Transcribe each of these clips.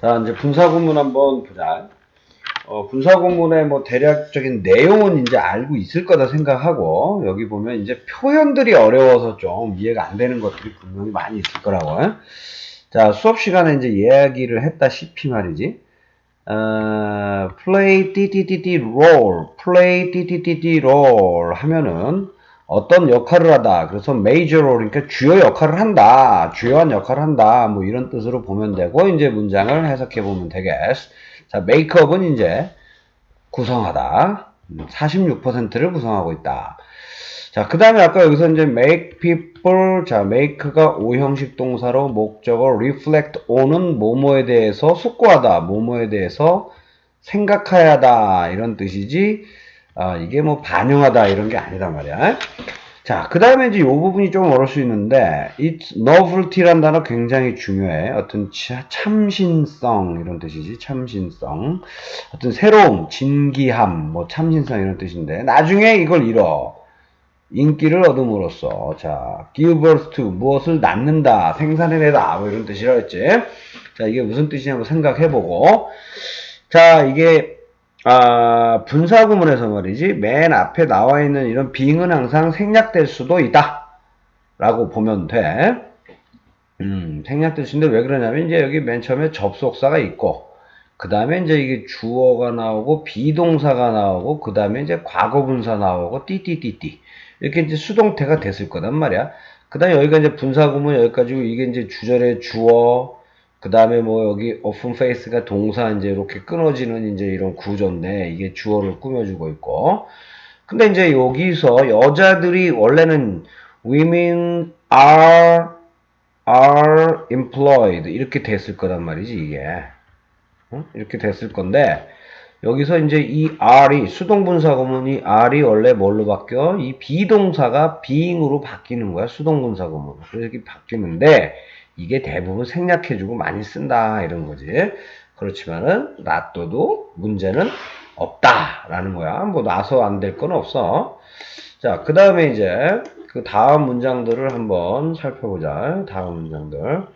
자, 이제 분사구문 한번 보자. 어, 분사구문의 뭐 대략적인 내용은 이제 알고 있을 거다 생각하고, 여기 보면 이제 표현들이 어려워서 좀 이해가 안 되는 것들이 분명히 많이 있을 거라고. 요 자, 수업 시간에 이제 이야기를 했다시피 말이지. 어, play 띠띠띠띠 role, play 띠띠띠띠 role 하면은 어떤 역할을 하다. 그래서 role, 그러니까 주요 역할을 한다. 주요한 역할을 한다. 뭐 이런 뜻으로 보면 되고, 이제 문장을 해석해 보면 되겠어. 자, makeup은 이제 구성하다. 46%를 구성하고 있다. 자, 그 다음에 아까 여기서 이제 make people, 자, make가 오형식 동사로 목적어 reflect on은 뭐뭐에 대해서 숙고하다, 뭐뭐에 대해서 생각해야 하다, 이런 뜻이지, 아, 이게 뭐 반영하다, 이런 게 아니다 말이야. 자, 그 다음에 이제 이 부분이 좀 어려울 수 있는데, it's novelty란 단어 굉장히 중요해. 어떤 참신성, 이런 뜻이지, 참신성. 어떤 새로움, 진기함, 뭐 참신성 이런 뜻인데, 나중에 이걸 잃어. 인기를 얻음으로써 자 give birth to 무엇을 낳는다 생산해내다 뭐 이런 뜻이라 했지 자 이게 무슨 뜻이냐고 생각해보고 자 이게 아, 분사 구문에서 말이지 맨 앞에 나와 있는 이런 빙은 항상 생략될 수도 있다. 라고 보면 돼. 음, 생략될 수 있는데 왜 그러냐면 이제 여기 맨 처음에 접속사가 있고 그 다음에 이제 이게 주어가 나오고 비동사가 나오고 그 다음에 이제 과거분사 나오고 띠띠띠띠. 이렇게 이제 수동태가 됐을 거단 말이야. 그 다음에 여기가 이제 분사구문 여기까지고 이게 이제 주절의 주어, 그 다음에 뭐 여기 open face가 동사 이제 이렇게 끊어지는 이제 이런 구조인데 이게 주어를 꾸며주고 있고. 근데 이제 여기서 여자들이 원래는 women are are employed 이렇게 됐을 거란 말이지 이게. 어? 이렇게 됐을 건데 여기서 이제 이 R이 수동분사 구문이 R이 원래 뭘로 바뀌어? 이 비동사가 being으로 바뀌는 거야. 수동분사 구문. 그래서 이렇게 바뀌는데 이게 대부분 생략해주고 많이 쓴다 이런 거지. 그렇지만은 놔둬도 문제는 없다라는 거야. 뭐 놔서 안 될 건 없어. 자, 그 다음에 이제 그 다음 문장들을 한번 살펴보자. 다음 문장들.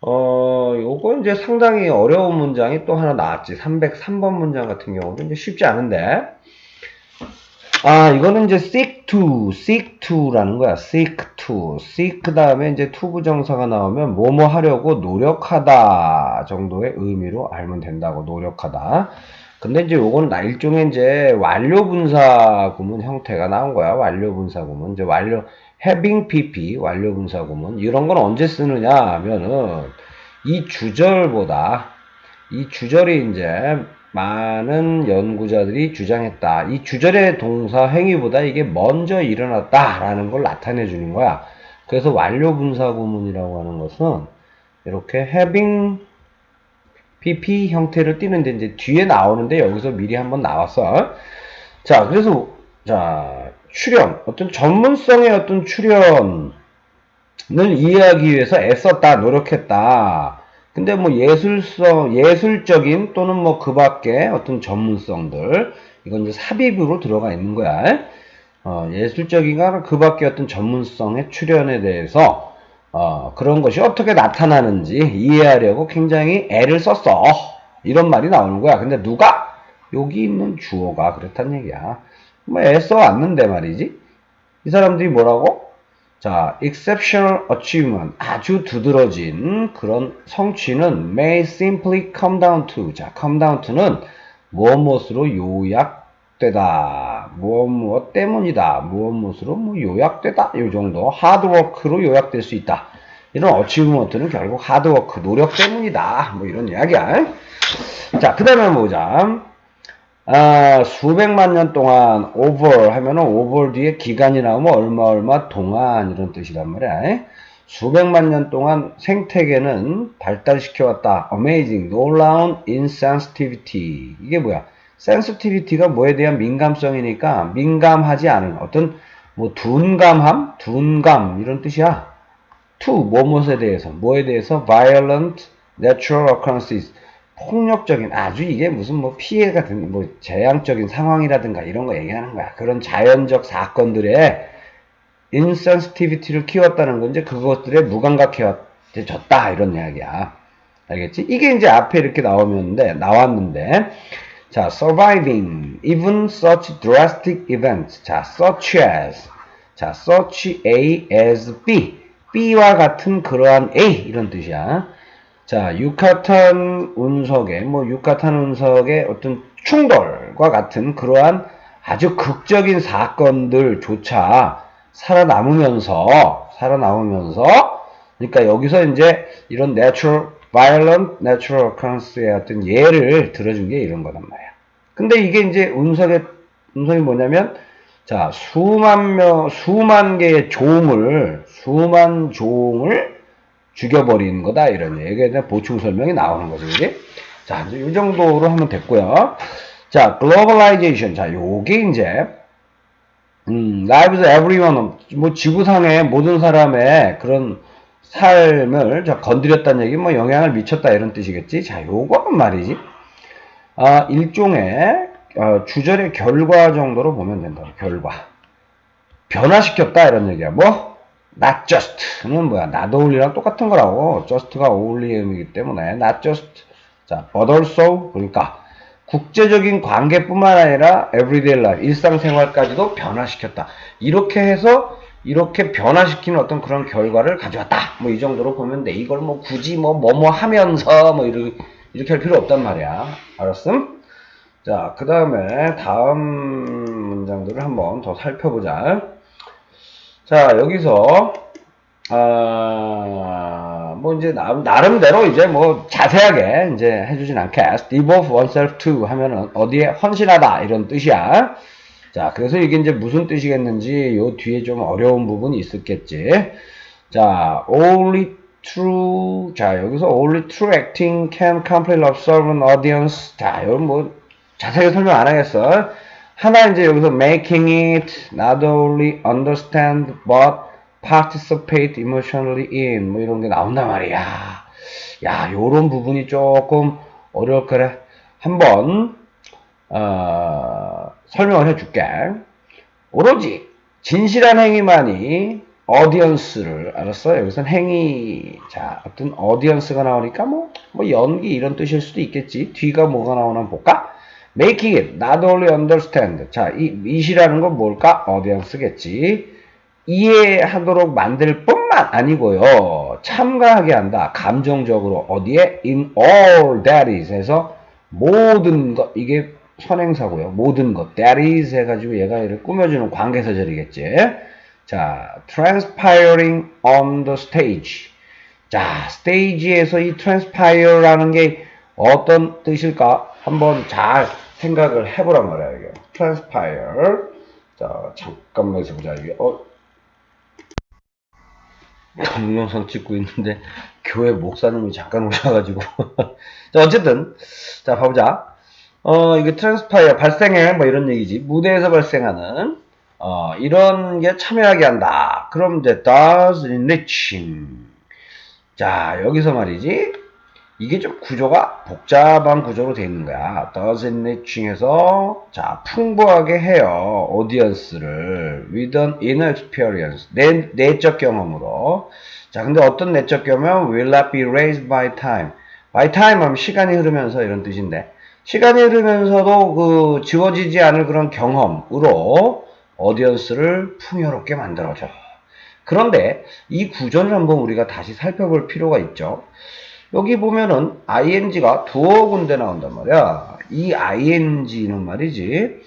어, 요거 이제 상당히 어려운 문장이 또 하나 나왔지. 303번 문장 같은 경우도 이제 쉽지 않은데. 아, 이거는 이제 seek to, seek to라는 거야. seek to. seek 그 다음에 이제 to 부정사가 나오면 뭐뭐 하려고 노력하다 정도의 의미로 알면 된다고. 노력하다. 근데 이제 요건 나 일종의 이제 완료 분사 구문 형태가 나온 거야. 완료 분사 구문. 이제 완료, having pp 완료 분사 구문 이런 건 언제 쓰느냐 하면은 이 주절보다 이 주절이 이제 많은 연구자들이 주장했다. 이 주절의 동사 행위보다 이게 먼저 일어났다라는 걸 나타내 주는 거야. 그래서 완료 분사 구문이라고 하는 것은 이렇게 having pp 형태를 띠는데 이제 뒤에 나오는데 여기서 미리 한번 나왔어. 자, 그래서 자, 출연, 어떤 전문성의 어떤 출연을 이해하기 위해서 애썼다, 노력했다. 근데 뭐 예술성, 예술적인 또는 뭐 그 밖에 어떤 전문성들, 이건 이제 삽입으로 들어가 있는 거야. 어, 예술적인가 그 밖에 어떤 전문성의 출연에 대해서 어, 그런 것이 어떻게 나타나는지 이해하려고 굉장히 애를 썼어. 이런 말이 나오는 거야. 근데 누가? 여기 있는 주어가 그렇단 얘기야. 뭐 애써 왔는데 말이지. 이 사람들이 뭐라고? 자, exceptional achievement. 아주 두드러진 그런 성취는 may simply come down to. 자, come down to는 무엇무엇으로 요약되다. 무엇무엇 때문이다. 무엇무엇으로 뭐 요약되다. 이 정도. 하드워크로 요약될 수 있다. 이런 어치브먼트는 결국 하드워크, 노력 때문이다. 뭐 이런 이야기야. 자, 그 다음에 보자. 아, 수백만 년 동안 over 하면은 over 뒤에 기간이 나오면 얼마 얼마 동안 이런 뜻이란 말이야. 수백만 년 동안 생태계는 발달시켜왔다. amazing, 놀라운 insensitivity. 이게 뭐야? sensitivity가 뭐에 대한 민감성이니까 민감하지 않은 어떤 뭐 둔감함, 둔감 이런 뜻이야. to 뭐뭇에 대해서, 뭐에 대해서 violent natural occurrences 폭력적인 아주 이게 무슨 뭐 피해 같은 뭐 재앙적인 상황이라든가 이런 거 얘기하는 거야. 그런 자연적 사건들의 인센스티비티를 키웠다는 건 이제 그것들에 무감각해졌다 이런 이야기야. 알겠지? 이게 이제 앞에 이렇게 나오는데, 나왔는데, 자, surviving even such drastic events. 자, such as. 자, such A as B. B와 같은 그러한 A. 이런 뜻이야. 자, 유카탄 운석의, 뭐, 유카탄 운석의 어떤 충돌과 같은 그러한 아주 극적인 사건들조차 살아남으면서, 살아남으면서, 그러니까 여기서 이제 이런 natural, violent natural occurrence의 어떤 예를 들어준 게 이런 거단 말이야. 근데 이게 이제 운석의, 운석이 뭐냐면, 자, 수만 명, 수만 개의 종을, 수만 종을 죽여버리는 거다, 이런 얘기에 대한 보충 설명이 나오는 거죠, 그지? 자, 이제 이 정도로 하면 됐고요. 자, globalization. 자, 요게 이제, 음, lives everyone, 뭐, 지구상의 모든 사람의 그런 삶을 자, 건드렸다는 얘기, 뭐, 영향을 미쳤다, 이런 뜻이겠지? 자, 요거는 말이지. 아, 일종의, 어, 주절의 결과 정도로 보면 된다. 결과. 변화시켰다, 이런 얘기야. 뭐? Not just는 뭐야? not only랑 똑같은 거라고. just가 only의 의미이기 때문에, not just. 자, but also. 그러니까, 국제적인 관계뿐만 아니라 everyday life, 일상생활까지도 변화시켰다. 이렇게 해서 이렇게 변화시키는 어떤 그런 결과를 가져왔다. 뭐 이 정도로 보면 돼. 이걸 뭐 굳이 뭐 뭐뭐 하면서 뭐 이렇게, 이렇게 할 필요 없단 말이야. 알았음? 자, 그 다음에 다음 문장들을 한번 더 살펴보자. 자, 여기서 아, 뭐 이제 나, 나름대로 이제 뭐 자세하게 이제 해주진 않게 devote oneself to 하면은 어디에 헌신하다 이런 뜻이야. 자, 그래서 이게 이제 무슨 뜻이겠는지 요 뒤에 좀 어려운 부분이 있었겠지. 자, only true. 자, 여기서 only true acting can completely observe an audience. 자, 이건 뭐 자세히 설명 안 하겠어. 하나 이제 여기서 making it not only understand but participate emotionally in 뭐 이런 게 나온단 말이야. 야, 요런 부분이 조금 어려울 거래. 한번 어, 설명을 해줄게. 오로지 진실한 행위만이 어디언스를 알았어? 여기선 행위 자 어떤 어디언스가 나오니까 뭐, 뭐 연기 이런 뜻일 수도 있겠지. 뒤가 뭐가 나오나 볼까? Making it not only understand. 자, 이 it이라는 건 뭘까? 어디언스겠지. 이해하도록 만들 뿐만 아니고요. 참가하게 한다. 감정적으로 어디에? In all that is에서 모든 것 이게 선행사고요. 모든 것 that is 해가지고 얘가 얘를 꾸며주는 관계사절이겠지. 자, transpiring on the stage. 자, 스테이지에서 이 transpire라는 게 어떤 뜻일까? 한번 잘 생각을 해보란 말이야, 이게. transpire. 자, 잠깐만 있어보자, 이게. 어, 동영상 찍고 있는데 교회 목사님이 잠깐 오셔가지고. 자 어쨌든. 자 봐보자. 어 이게 트랜스파이어 발생해 뭐 이런 얘기지. 무대에서 발생하는 어 이런 게 참여하게 한다. 그럼 이제 does enriching. 자 여기서 말이지 이게 좀 구조가 복잡한 구조로 되어 있는 거야. does enriching에서 자 풍부하게 해요. audience를 with an inner experience 내, 내적 경험으로 자 근데 어떤 내적 경험 will not be raised by time by time 하면 시간이 흐르면서 이런 뜻인데 시간이 흐르면서도 그 지워지지 않을 그런 경험으로 audience를 풍요롭게 만들어줘. 그런데 이 구조를 한번 우리가 다시 살펴볼 필요가 있죠. 여기 보면은 ing가 두어 군데 나온단 말이야. 이 ing는 말이지.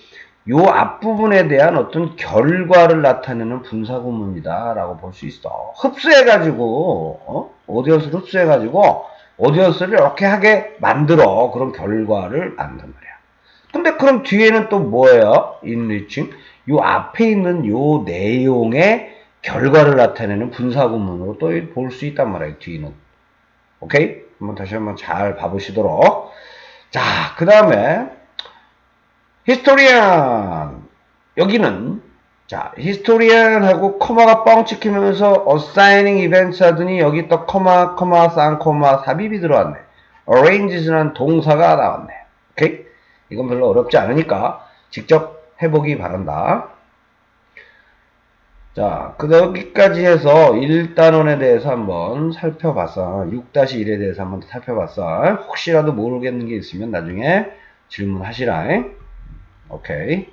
요 앞부분에 대한 어떤 결과를 나타내는 분사구문이다 라고 볼 수 있어. 흡수해가지고 어? 오디언스를 흡수해가지고 오디언스를 이렇게 하게 만들어 그런 결과를 만든 말이야. 근데 그럼 뒤에는 또 뭐예요? enriching. 요 앞에 있는 요 내용의 결과를 나타내는 분사구문으로 또 볼 수 있단 말이야. 뒤는. 오케이? 한번 다시 한번 잘 봐보시도록. 자, 그 다음에 히스토리안 여기는 자, 히스토리안하고 코마가 뻥 찍히면서 assigning events 하더니 여기 또 코마, 코마, 쌍코마, 삽입이 들어왔네. arranges는 동사가 나왔네. 오케이? 이건 별로 어렵지 않으니까 직접 해보기 바란다. 자, 그 여기까지 해서 1단원에 대해서 한번 살펴봤어. 6-1에 대해서 한번 살펴봤어. 혹시라도 모르겠는 게 있으면 나중에 질문하시라. 오케이.